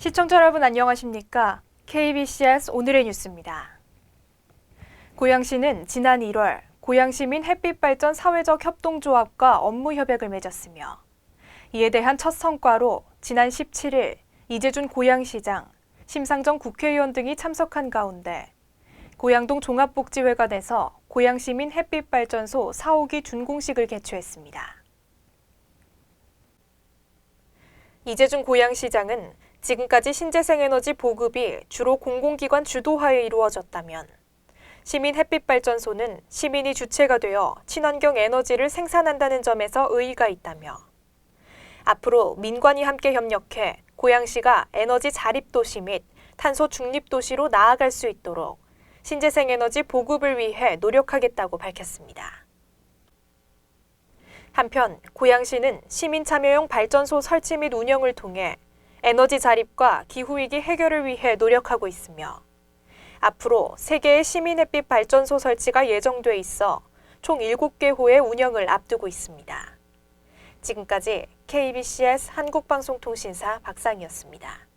시청자 여러분 안녕하십니까? KBCS 오늘의 뉴스입니다. 고양시는 지난 1월 고양시민 햇빛발전 사회적 협동조합과 업무 협약을 맺었으며 이에 대한 첫 성과로 지난 17일 이재준 고양시장, 심상정 국회의원 등이 참석한 가운데 고양동 종합복지회관에서 고양시민 햇빛발전소 4호기 준공식을 개최했습니다. 이재준 고양시장은 지금까지 신재생에너지 보급이 주로 공공기관 주도하에 이루어졌다면 시민 햇빛 발전소는 시민이 주체가 되어 친환경 에너지를 생산한다는 점에서 의의가 있다며 앞으로 민관이 함께 협력해 고양시가 에너지 자립 도시 및 탄소 중립 도시로 나아갈 수 있도록 신재생 에너지 보급을 위해 노력하겠다고 밝혔습니다. 한편 고양시는 시민 참여형 발전소 설치 및 운영을 통해 에너지 자립과 기후위기 해결을 위해 노력하고 있으며 앞으로 3개의 시민 햇빛 발전소 설치가 예정돼 있어 총 7개 호의 운영을 앞두고 있습니다. 지금까지 KBCS 한국방송통신사 박상이었습니다.